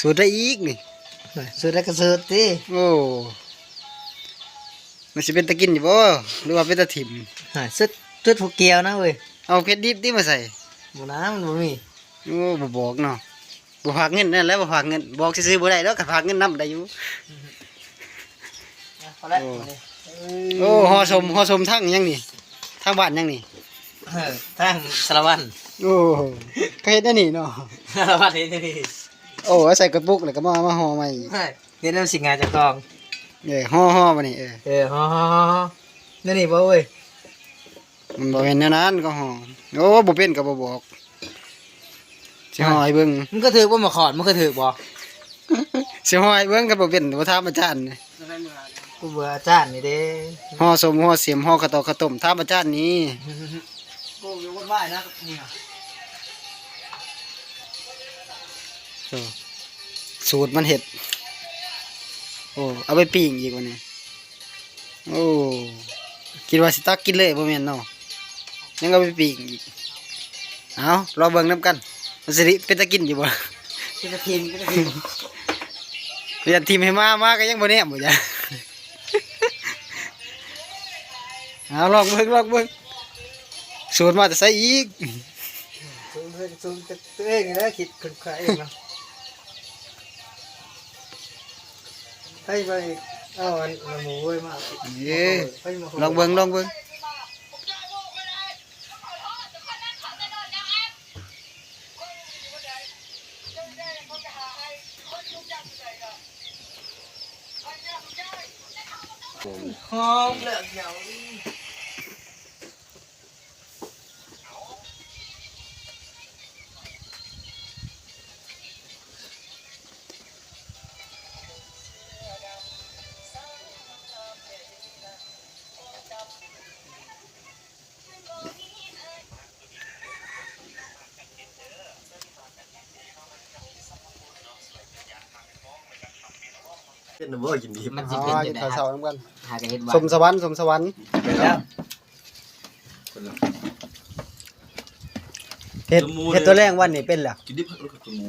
สูตรได้อีกนี่สุดแล้วก็สุดติโอ้มันสิเป็นตะกินอยู่บ่หรือว่าเป็นตะถิ่มหาสุดสุดผูกเกียวนะเว้ยเอาเพชรดิบที่มาใส่บ่น้ำมันบ่มีโอ้บ่บอกเนาะบ่ฝากเงินนั่นแหล้วบ่ฝากเงินบอกซื่อๆบ่ได้แล้วก็ฝากเงินนํได้อยู่พอแล้วโอ้โอ้ห่อสมห่อสมทั้งยังนี่ทางบ้านยังนี่เออทางสารวัตรโอ้ก็เฮ็ดอันนี้เนาะสารวัตรนี่นี่ โอ้เอาใส่กระปุกแล้วก็มามาห่อใหม่อีกเฮ้ยเดี๋ยวน้ำสิงหาจากกองเออห่อห่อมานี่เออเออฮ่าๆๆๆนั่นนี่บ่เว้ยมันบ่แม่นแนวนั้นก็ห่อโอ้บ่เป็นก็บ่บอกสิห่อให้เบิ่งมันก็ถือว่ามาขอดมันก็ถือบ่สิห่อให้เบิ่งก็บ่เป็นบ่ถามอาจารย์นี่กูเบื่ออาจารย์นี่เด้ห่อสมห่อเสียมห่อกระตอกกระต้มถามอาจารย์นี่กูอยู่บนบ้านนะนี่ สูตรมันเฮ็ด โอ้ เอาไปปิ้งอีกวันนี้โอ้คิดว่าสิตักกินเลยบ่แม่นเนาะยังเอาไปปิ้งอีกเอารอเบิ่งนํกันมันสิเป็นตะกินอยู่บ่กินกระทิมกินกระทิมเรียนทีมให้มามาก็ยังบ่แน่บ่จ้ะเอาลองเบิ่งลองเบิ่งสูตรมาแต่ใส่อีกซูมเพิ่นซูมจะตัวเองนี่แหล้วคิดคนใครเองเนาะ ให้ไปเอาอันอันหมูไว้มา เหนียวเป็นน้ำบ่กินดีมันอ๋สิอเป็นกิจันงได๋ข้าวคเช้ารับนำกันหากันเฮ็ดว่าสมสวรรค์สมสวรรค์แล้วเฮ็ดเฮ็ดตัวแรกวันนี้เป็นล่ะกินดิบแล้วก็ตัวหมู